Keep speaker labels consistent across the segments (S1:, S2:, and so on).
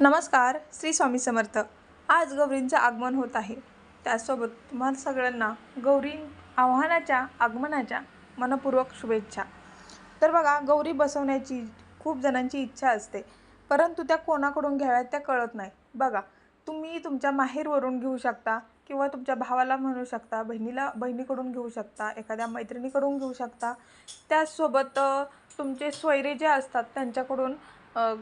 S1: नमस्कार श्री स्वामी समर्थ. आज गौरींचं आगमन होत आहे. त्यासोबत तुम्हाला सगळ्यांना गौरी आव्हानाच्या आगमनाच्या मनपूर्वक शुभेच्छा. तर बघा गौरी बसवण्याची खूप जणांची इच्छा असते परंतु त्या कोणाकडून घ्याव्यात त्या कळत नाही. बघा तुम्ही तुमच्या माहेरवरून घेऊ शकता किंवा तुमच्या भावाला म्हणू शकता बहिणीला बहिणीकडून घेऊ शकता एखाद्या मैत्रिणीकडून घेऊ शकता. त्याचसोबत तुमचे सोयरे जे असतात त्यांच्याकडून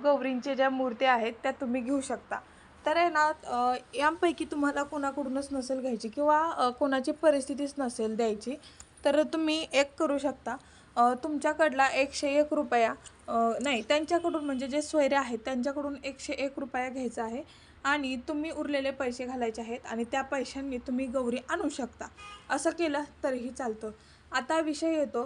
S1: गौरींचे ज्या मूर्त्या आहेत त्या तुम्ही घेऊ शकता. तर आहे ना यापैकी तुम्हाला कोणाकडूनच नसेल घ्यायची किंवा कोणाची परिस्थितीच नसेल द्यायची तर तुम्ही एक करू शकता. तुमच्याकडला एकशे एक रुपया नाही त्यांच्याकडून म्हणजे जे सोयरे आहेत त्यांच्याकडून एकशे एक रुपया घ्यायचा आहे आणि तुम्ही उरलेले पैसे घालायचे आहेत आणि त्या पैशांनी तुम्ही गौरी आणू शकता. असं केलं तरीही चालतं. आता विषय येतो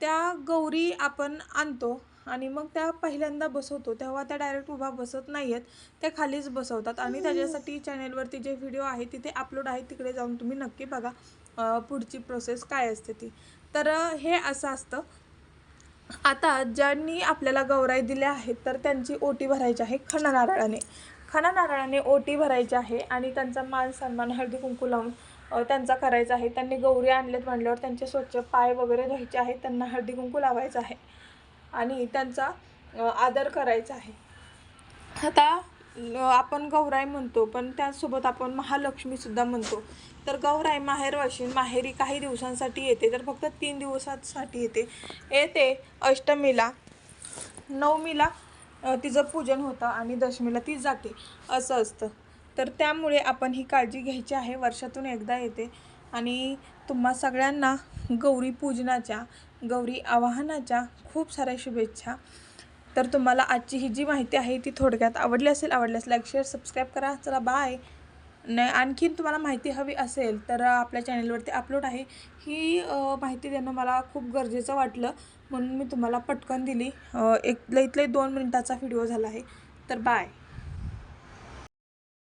S1: त्या गौरी आपण आणतो आणि मग त्या पहिल्यांदा बसवतो. तेव्हा त्या डायरेक्ट उभा बसत नाही आहेत त्या खालीच बसवतात. आणि त्याच्यासाठी चॅनेलवरती जे व्हिडिओ आहे तिथे अपलोड आहे तिकडे जाऊन तुम्ही नक्की बघा पुढची प्रोसेस काय असते ती. तर हे असं असतं. आता ज्यांनी आपल्याला गौराई दिल्या आहेत तर त्यांची ओटी भरायची आहे खणा नारळाने खणा नारळाने ओटी भरायची आहे आणि त्यांचा मान सन्मान हळदी कुंकू लावून त्यांचा करायचा आहे. त्यांनी गौरी आणलेत म्हणल्यावर त्यांचे स्वच्छ पाय वगैरे धुवायचे आहेत. त्यांना हळदी कुंकू लावायचं आहे. आणि त्यांचा आदर करायचा आहे. आता आपण गौराई म्हणतो पण त्यासोबत आपण महालक्ष्मीसुद्धा म्हणतो. तर गौराई माहेर वाशिन माहेरी काही दिवसांसाठी येते तर फक्त तीन दिवसांसाठी येते. येते अष्टमीला. नवमीला तिचं पूजन होतं आणि दशमीला ती जाते असं असतं. तर त्यामुळे आपण ही काळजी घ्यायची आहे. वर्षातून एकदा येते. आणि तुम्हा सगळ्यांना गौरी पूजनाच्या गौरी आवाहनाच्या खूप साऱ्या शुभेच्छा. तर तुम्हाला आजची ही जी माहिती आहे ती थोडक्यात आवडली असेल आवडल्यास लाईक शेअर सबस्क्राईब करा. चला बाय. न आणखीन तुम्हाला माहिती हवी असेल तर आपल्या चॅनलवरती अपलोड आहे. ही माहिती देणं मला खूप गरजेचं वाटलं. म्हणून मी तुम्हाला पटकन दिली. एक लईत लई दोन मिनिटाचा व्हिडिओ झाला आहे. तर बाय.